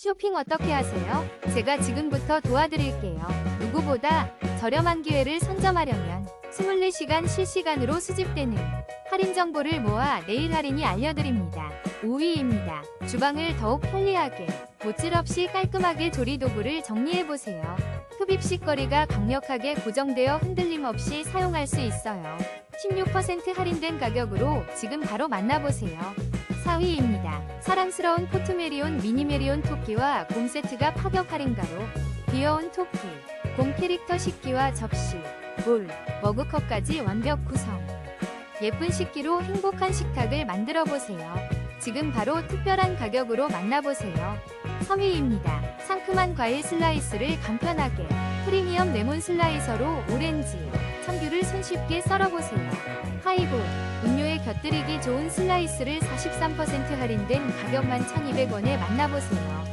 쇼핑 어떻게 하세요? 제가 지금부터 도와드릴게요. 누구보다 저렴한 기회를 선점하려면 24시간 실시간으로 수집되는 할인 정보를 모아 내일 할인이 알려드립니다. 5위입니다. 주방을 더욱 편리하게, 못질 없이 깔끔하게 조리 도구를 정리해보세요. 흡입식 거리가 강력하게 고정되어 흔들림 없이 사용할 수 있어요. 16% 할인된 가격으로 지금 바로 만나보세요. 4위입니다. 사랑스러운 포트메리온 미니메리온 토끼와 곰 세트가 파격 할인가로 귀여운 토끼, 곰 캐릭터 식기와 접시, 볼, 머그컵까지 완벽 구성. 예쁜 식기로 행복한 식탁을 만들어 보세요. 지금 바로 특별한 가격으로 만나보세요. 3위입니다. 상큼한 과일 슬라이스를 간편하게 프리미엄 레몬 슬라이서로 오렌지, 청귤을 손쉽게 썰어보세요. 음료에 곁들이기 좋은 슬라이스를 43% 할인된 가격만 1,200원에 만나보세요.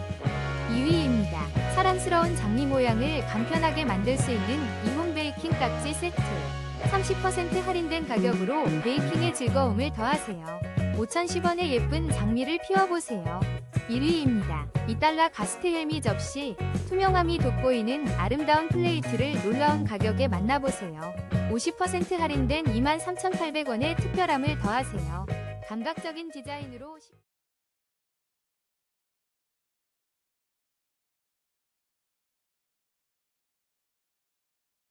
2위입니다. 사랑스러운 장미 모양을 간편하게 만들 수 있는 이홈 베이킹 깍지 세트. 30% 할인된 가격으로 베이킹의 즐거움을 더하세요. 5,010원의 예쁜 장미를 피워보세요. 1위입니다. 2달러 가스테일미 접시, 투명함이 돋보이는 아름다운 플레이트를 놀라운 가격에 만나보세요. 50% 할인된 23,800원의 특별함을 더하세요. 감각적인 디자인으로